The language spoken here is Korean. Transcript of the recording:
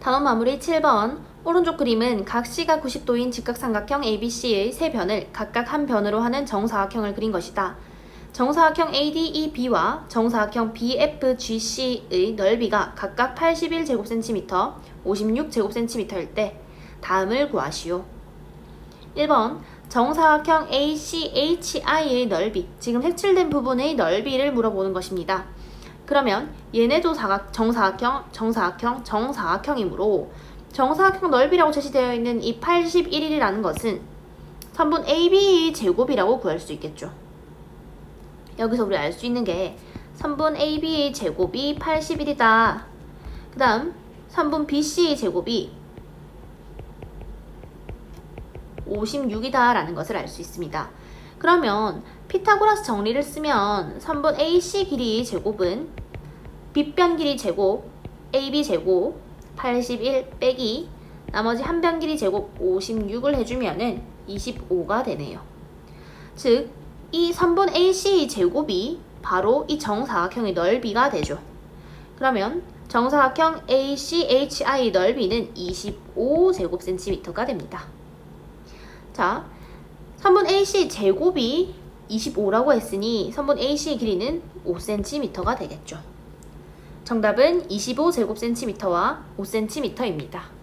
단원 마무리 7번 오른쪽 그림은 각 C가 90도인 직각삼각형 ABC의 세 변을 각각 한 변으로 하는 정사각형을 그린 것이다. 정사각형 ADEB와 정사각형 BFGC의 넓이가 각각 81제곱cm, 56제곱cm일 때 다음을 구하시오. 1번 정사각형 ACHI의 넓이, 지금 색칠된 부분의 넓이를 물어보는 것입니다. 그러면 얘네도 사각, 정사각형, 정사각형, 정사각형이므로 정사각형 넓이라고 제시되어 있는 이 81이라는 것은 3분 AB의 제곱이라고 구할 수 있겠죠. 여기서 우리 알 수 있는 게 3분 AB의 제곱이 81이다. 그 다음 3분 BC의 제곱이 56이다 라는 것을 알 수 있습니다. 그러면 피타고라스 정리를 쓰면 3분 AC 길이의 제곱은 빗변 길이 제곱 AB 제곱 81 빼기 나머지 한 변 길이 제곱 56을 해주면은 25가 되네요. 즉, 이 3분 AC 제곱이 바로 이 정사각형의 넓이가 되죠. 그러면 정사각형 ACHI 넓이는 25제곱cm가 됩니다. 자, 3분 AC 제곱이 25라고 했으니 3분 AC 길이는 5cm가 되겠죠. 정답은 25제곱cm와 5cm입니다.